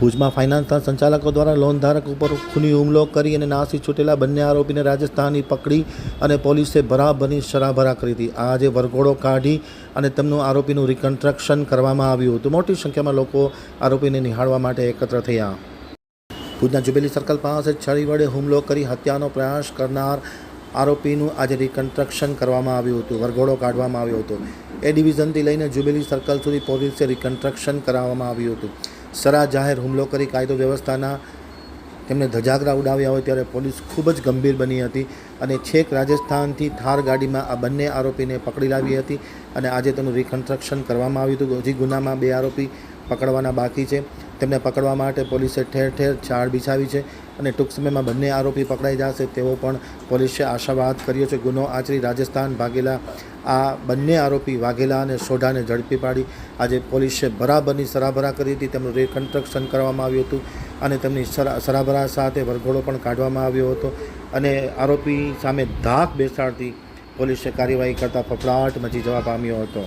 ભુજમાં ફાઇનાન્સના સંચાલકો દ્વારા લોન ધારક ઉપર ખૂની હુમલો કરી અને નાસી છૂટેલા બંને આરોપીને રાજસ્થાનની પકડી અને પોલીસે બરાબરની શરાભરા કરી હતી. આજે વરઘોડો કાઢી અને તેમનું આરોપીનું રિકન્સ્ટ્રક્શન કરવામાં આવ્યું હતું. મોટી સંખ્યામાં લોકો આરોપીને નિહાળવા માટે એકત્ર થયા. ભુજના જુબેલી સર્કલ પાસે છરી વડે હુમલો કરી હત્યાનો પ્રયાસ કરનાર આરોપીનું આજે રિકન્સ્ટ્રક્શન કરવામાં આવ્યું હતું. વરઘોડો કાઢવામાં આવ્યો હતો. એ ડિવિઝનથી લઈને જુબેલી સર્કલ સુધી પોલીસે રિકન્સ્ટ્રક્શન કરાવવામાં આવ્યું હતું. સરા જાહેર હુમલો કરી કાયદો વ્યવસ્થાના તેમને ધજાગરા ઉડાવ્યા હોય ત્યારે પોલીસ ખૂબ જ ગંભીર બની હતી અને છેક રાજસ્થાનથી થાર ગાડીમાં આ બંને આરોપીને પકડી લાવી હતી અને આજે તેનું રિકન્સ્ટ્રક્શન કરવામાં આવ્યું હતું. હજી ગુનામાં બે આરોપી પકડવાના બાકી છે. તેમને પકડવા માટે પોલીસે ઠેર ઠેર ચાળ બિછાવી છે અને ટૂંક સમયમાં બંને આરોપી પકડાઈ જશે તેવો પણ પોલીસે આશાવાદ કર્યો છે. ગુનો આચરી રાજસ્થાન ભાગેલા આ બંને આરોપી વાઘેલા અને સોઢાને ઝડપી પાડી. આજે પોલીસે બરાબરની સરાભરા કરી હતી. તેમનું રિકન્સ્ટ્રક્શન કરવામાં આવ્યું હતું અને તેમની સરા સરાબરા સાથે વરઘોડો પણ કાઢવામાં આવ્યો હતો અને આરોપી સામે ધાક બેસાડતી પોલીસે કાર્યવાહી કરતાં ફફડાટ મચી જવા પામ્યો હતો.